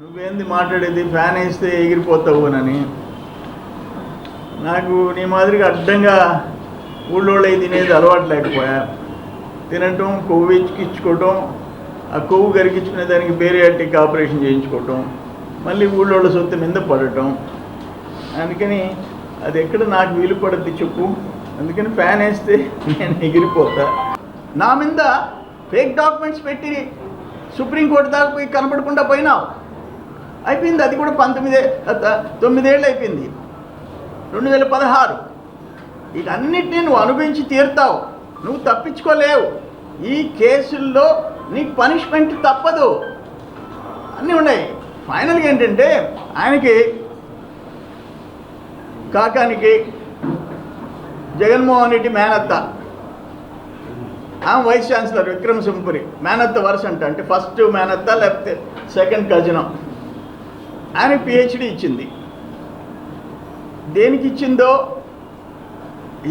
నువ్వేంది మాట్లాడేది? ఫ్యాన్ వేస్తే ఎగిరిపోతావునని నాకు నీ మాదిరిగా అడ్డంగా ఊళ్ళోళ్ళై తినేది అలవాటు లేకపోయా? తినటం కొవ్వు ఇచ్చుకోవటం ఆ కొవ్వు కరిగించుకునే దానికి బేరియాటిక్ ఆపరేషన్ చేయించుకోవటం మళ్ళీ ఊళ్ళోళ్ళ సొత్తు మీద పడటం. అందుకని అది ఎక్కడ నాకు వీలు పడద్ది చెప్పు. అందుకని ఫ్యాన్ వేస్తే నేను ఎగిరిపోతా. నా మీద ఫేక్ డాక్యుమెంట్స్ పెట్టి సుప్రీంకోర్టు దాకా పోయి కనపడకుండా పోయినావు. అయిపోయింది. అది కూడా పంతొమ్మిదే తొమ్మిదేళ్ళు అయిపోయింది. రెండు వేల పదహారు. ఇవన్నిటిని నువ్వు అనుభవించి తీరుతావు. నువ్వు తప్పించుకోలేవు. ఈ కేసుల్లో నీకు పనిష్మెంట్ తప్పదు. అన్నీ ఉన్నాయి. ఫైనల్గా ఏంటంటే ఆయనకి కాకానికి జగన్మోహన్ రెడ్డి మేనత్త. ఆమె వైస్ ఛాన్సలర్ విక్రమ్ సింపురి మేనత్త వరుస అంటే. ఫస్ట్ మేనత్త లేకపోతే సెకండ్ కజినం ఆయన పిహెచ్డి ఇచ్చింది. దేనికి ఇచ్చిందో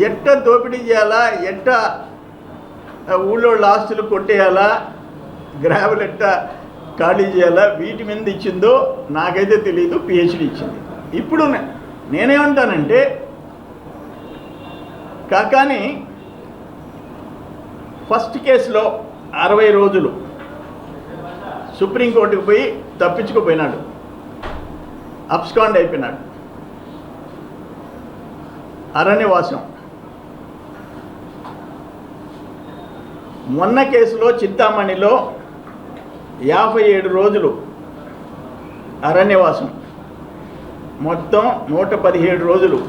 ఎట్ట దోపిడీ చేయాలా ఎట్ట ఊళ్ళో ఆస్తులు కొట్టేయాలా గ్రావెల్ ఎట్ట ఖాళీ చేయాలా వీటి మీద ఇచ్చిందో నాకైతే తెలియదు పిహెచ్డి ఇచ్చింది. ఇప్పుడు నేనేమంటానంటే కాకాని ఫస్ట్ కేసులో అరవై రోజులు సుప్రీంకోర్టుకు పోయి తప్పించుకుపోయినాడు. అబ్స్కాండ్ అయిపోయినాడు. అరణ్యవాసం. మొన్న కేసులో చింతామణిలో యాభై ఏడు రోజులు అరణ్యవాసం. మొత్తం నూట పదిహేడు రోజులు.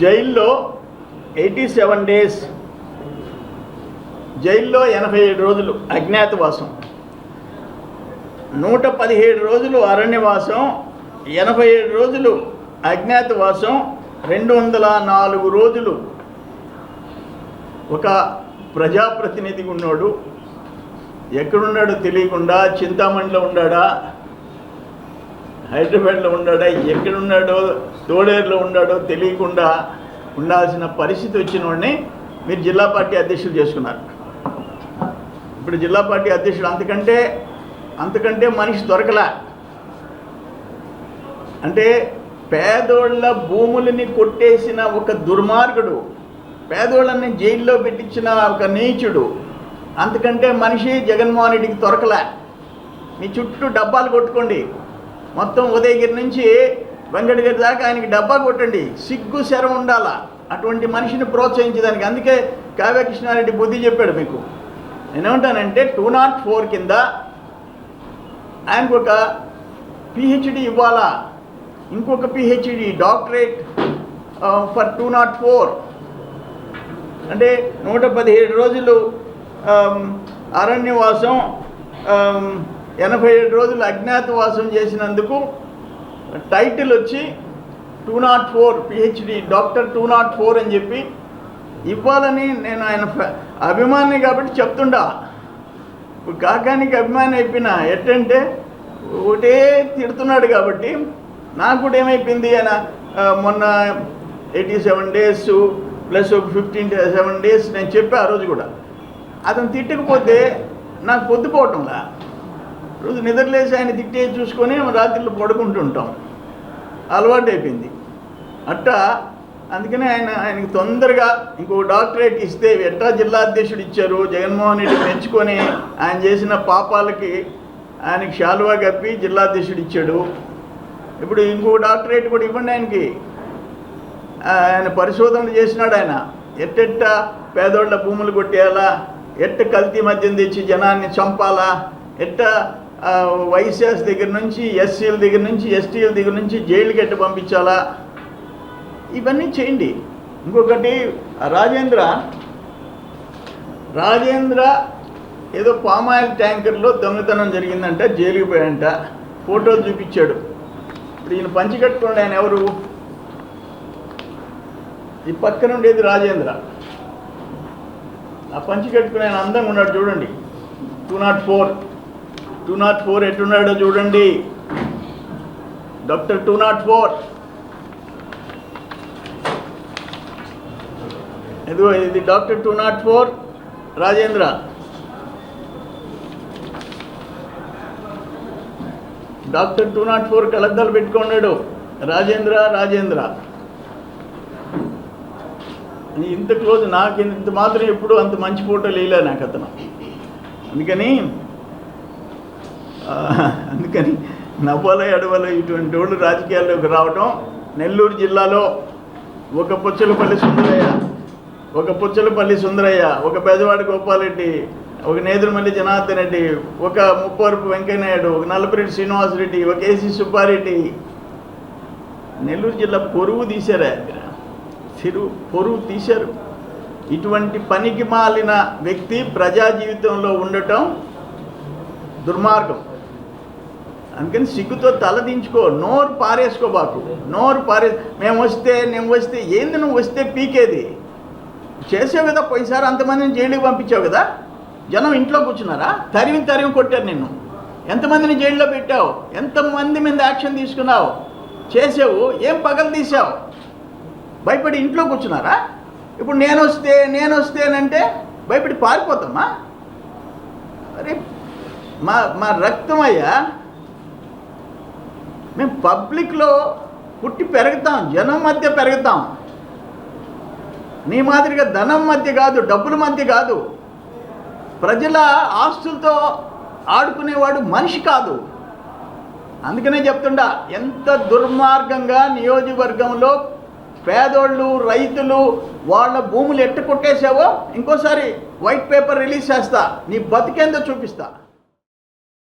జైల్లో ఎయిటీ సెవెన్ డేస్. జైల్లో ఎనభై ఏడు రోజులు అజ్ఞాతవాసం. నూట పదిహేడు రోజులు అరణ్యవాసం ఎనభై ఏడు రోజులు అజ్ఞాతవాసం రెండు వందల నాలుగు రోజులు ఒక ప్రజాప్రతినిధిగా ఉన్నాడు. ఎక్కడున్నాడో తెలియకుండా చింతామణిలో ఉన్నాడా? హైదరాబాద్లో ఉన్నాడా? ఎక్కడున్నాడో? తోడేరులో ఉన్నాడో తెలియకుండా ఉండాల్సిన పరిస్థితి వచ్చిన వాడిని మీరు జిల్లా పార్టీ అధ్యక్షులు చేసుకున్నారు. ఇప్పుడు జిల్లా పార్టీ అధ్యక్షుడు అంతకంటే అంతకంటే మనిషి దొరకలా. అంటే పేదోళ్ళ భూములని కొట్టేసిన ఒక దుర్మార్గుడు పేదోళ్ళని జైల్లో పెట్టించిన ఒక నీచుడు అంతకంటే మనిషి జగన్మోహన్ రెడ్డికి దొరకలే. మీ చుట్టూ డబ్బాలు కొట్టుకోండి. మొత్తం ఉదయగిరి నుంచి వెంకటగిరి దాకా ఆయనకి డబ్బా కొట్టండి. సిగ్గు శరం ఉండాలా? అటువంటి మనిషిని ప్రోత్సహించడానికి. అందుకే కావ్య కృష్ణారెడ్డి బుద్ధి చెప్పాడు మీకు. నేనేమంటానంటే టూ నాట్ ఫోర్ కింద ఆయనకు ఒక పిహెచ్డి ఇవ్వాలా? ఇంకొక PhD doctorate for two not four అంటే నూట పదిహేడు రోజులు అరణ్యవాసం ఎనభై ఏడు రోజులు అజ్ఞాతవాసం చేసినందుకు టైటిల్ వచ్చి two not four PhD doctor two not four అని చెప్పి ఇవ్వాలని నేను ఆయన అభిమాని కాబట్టి చెప్తుండా. ఇప్పుడు కాకానికి అభిమాని అయిపోయినా ఎట్టంటే ఒకటే తిడుతున్నాడు కాబట్టి నాకు కూడా ఏమైపోయింది ఆయన మొన్న ఎయిటీ సెవెన్ డేస్ ప్లస్ ఒక ఫిఫ్టీన్ సెవెన్ డేస్ నేను చెప్పా ఆ రోజు కూడా. అతను తిట్టకపోతే నాకు పొద్దుపోవటంలా రోజు నిద్రలేసి ఆయన తిట్టే చూసుకొని రాత్రిలో పడుకుంటుంటాం. అలవాటు అయిపోయింది అట్టా అందుకనే ఆయన ఆయనకి తొందరగా ఇంకో డాక్టరేట్ ఇస్తే ఎట్టా జిల్లా అధ్యక్షుడు ఇచ్చారు? జగన్మోహన్ రెడ్డి మెచ్చుకొని ఆయన చేసిన పాపాలకి ఆయనకి శాలువా కప్పి జిల్లా అధ్యక్షుడు ఇచ్చాడు. ఇప్పుడు ఇంకో డాక్టరేట్ కూడా ఇవ్వండి ఆయనకి. ఆయన పరిశోధనలు చేసినాడు ఆయన. ఎట్టెట్ట పేదోళ్ళ భూములు కొట్టేయాలా? ఎట్ట కల్తీ మద్యం తెచ్చి జనాన్ని చంపాలా? ఎట్ట ఆ, వైశ్యాస్ దగ్గర నుంచి ఎస్సీల దగ్గర నుంచి ఎస్టీల దగ్గర నుంచి జైలుకి ఎట్ట పంపించాలా? ఇవన్నీ చేయండి. ఇంకొకటి రాజేంద్ర రాజేంద్ర ఏదో పామాయిల్ ట్యాంకర్లో దొంగతనం జరిగిందంట జైలుకి పోయాడంట. ఫోటోలు చూపించాడు. ఇప్పుడు ఈయన పంచి కట్టుకోండి ఆయన ఎవరు? ఈ పక్కన ఉండేది రాజేంద్ర. ఆ పంచి కట్టుకుని ఆయన అందంగా ఉన్నాడు చూడండి. Two not four. Two not four ఎట్టున్నాడో చూడండి. Doctor two not four. ఇదిగో ఇది doctor two not four Rajendra. Doctor two not four కలద్దాలు పెట్టుకున్నాడు. రాజేంద్ర రాజేంద్ర. ఇంత క్లోజ్ నాకు ఇంత మాత్రం ఎప్పుడు అంత మంచి ఫోటో లేలే నాకు అతను. అందుకని అందుకని నవ్వల ఎడవల ఇటువంటి వాళ్ళు రాజకీయాల్లోకి రావటం నెల్లూరు జిల్లాలో ఒక పొచ్చలపల్లి సుందరయ్య. ఒక పుచ్చలపల్లి సుందరయ్య ఒక పెదవాడి గోపాలరెడ్డి ఒక నేదురుమల్లి జనార్దన్ రెడ్డి ఒక ముప్పవరపు వెంకయ్యనాయుడు ఒక నల్లపరెడ్డి శ్రీనివాసరెడ్డి ఒక ఏసీ సుబ్బారెడ్డి. నెల్లూరు జిల్లా పొరుగు తీశారా? చిరు పొరుగు తీశారు. ఇటువంటి పనికి మాలిన వ్యక్తి ప్రజా జీవితంలో ఉండటం దుర్మార్గం. అందుకని సిగ్గుతో తలదించుకో నోరు పారేసుకో బాకు నోరు పారే మేము వస్తే నేను వస్తే ఏంది నువ్వు వస్తే పీకేది? చేసావు కదా పోయిసారి అంతమందిని జైలుకి పంపించావు కదా? జనం ఇంట్లో కూర్చున్నారా? తరిమి తరిమి కొట్టారు నిన్ను. ఎంతమందిని జైల్లో పెట్టావు? ఎంతమంది మీద యాక్షన్ తీసుకున్నావు? చేసావు? ఏం పగలు తీసావు భయపడి ఇంట్లో కూర్చున్నారా? ఇప్పుడు నేను వస్తే నేను వస్తేనంటే భయపడి పారిపోతామా? అరే మా మా రక్తం అయ్యా మేము పబ్లిక్లో పుట్టి పెరుగుతాం జనం మధ్య పెరుగుతాం. నీ మాదిరిగా ధనం మధ్య కాదు డబ్బుల మధ్య కాదు. ప్రజల ఆస్తులతో ఆడుకునేవాడు మనిషి కాదు. అందుకనే చెప్తుండా ఎంత దుర్మార్గంగా నియోజకవర్గంలో పేదోళ్ళు రైతులు వాళ్ళ భూములు ఎట్టు కొట్టేసావో ఇంకోసారి వైట్ పేపర్ రిలీజ్ చేస్తా నీ బతికేందో చూపిస్తా.